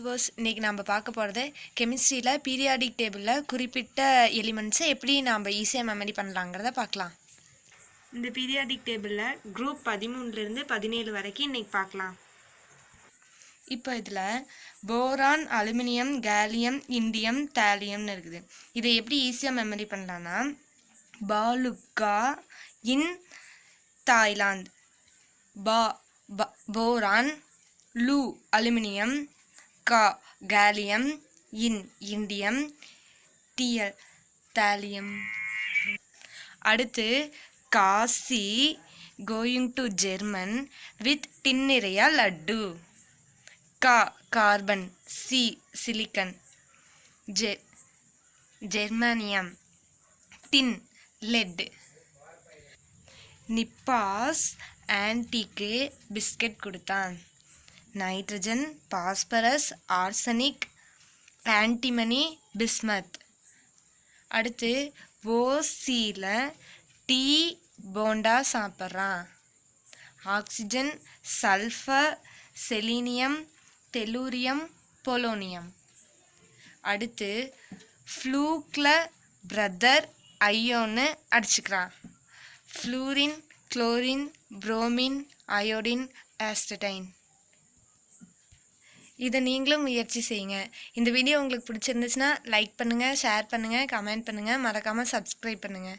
Viewers இன்றைக்கி நம்ம பார்க்க போகிறது கெமிஸ்ட்ரியில் பீரியாடிக் டேபிளில் குறிப்பிட்ட எலிமெண்ட்ஸை எப்படி நாம் ஈஸியாக மெமரி பண்ணலாங்கிறத பார்க்கலாம். இந்த பீரியாடிக் டேபிளில் குரூப் பதிமூணுலேருந்து பதினேழு வரைக்கும் இன்றைக்கி பார்க்கலாம். இப்போ இதில் போரான் அலுமினியம் கேலியம் இண்டியம் தாலியம்னு இருக்குது. இதை எப்படி ஈஸியாக மெமரி பண்ணலான்னா பாலுக்கா இன் தாய்லாந்து பா ப- போரான் லூ அலுமினியம் கா gallium in indium TL thallium அடுத்து Kasi going to German with டின்னிறையா laddu. கா கார்பன் சி சிலிக்கன் ஜெ ஜெர்மானியம் டின் லெட் நிப்பாஸ் ஆன்டிக்கு பிஸ்கட் கொடுத்தான். Nitrogen phosphorus arsenic antimony bismuth. அடுத்து ஓசியில் டீ போண்டா சாப்பிட்றான். Oxygen sulphur selenium tellurium polonium. அடுத்து ஃப்ளூக்கில் பிரதர் ஐயோன்னு அடிச்சுக்கிறான். Fluorine chlorine bromine iodine astatine. இதை நீங்களும் முயற்சி செய்யுங்க. இந்த வீடியோ உங்களுக்கு பிடிச்சிருந்துச்சுன்னா லைக் பண்ணுங்கள் ஷேர் பண்ணுங்கள் கமெண்ட் பண்ணுங்கள் மறக்காமல் சப்ஸ்கிரைப் பண்ணுங்கள்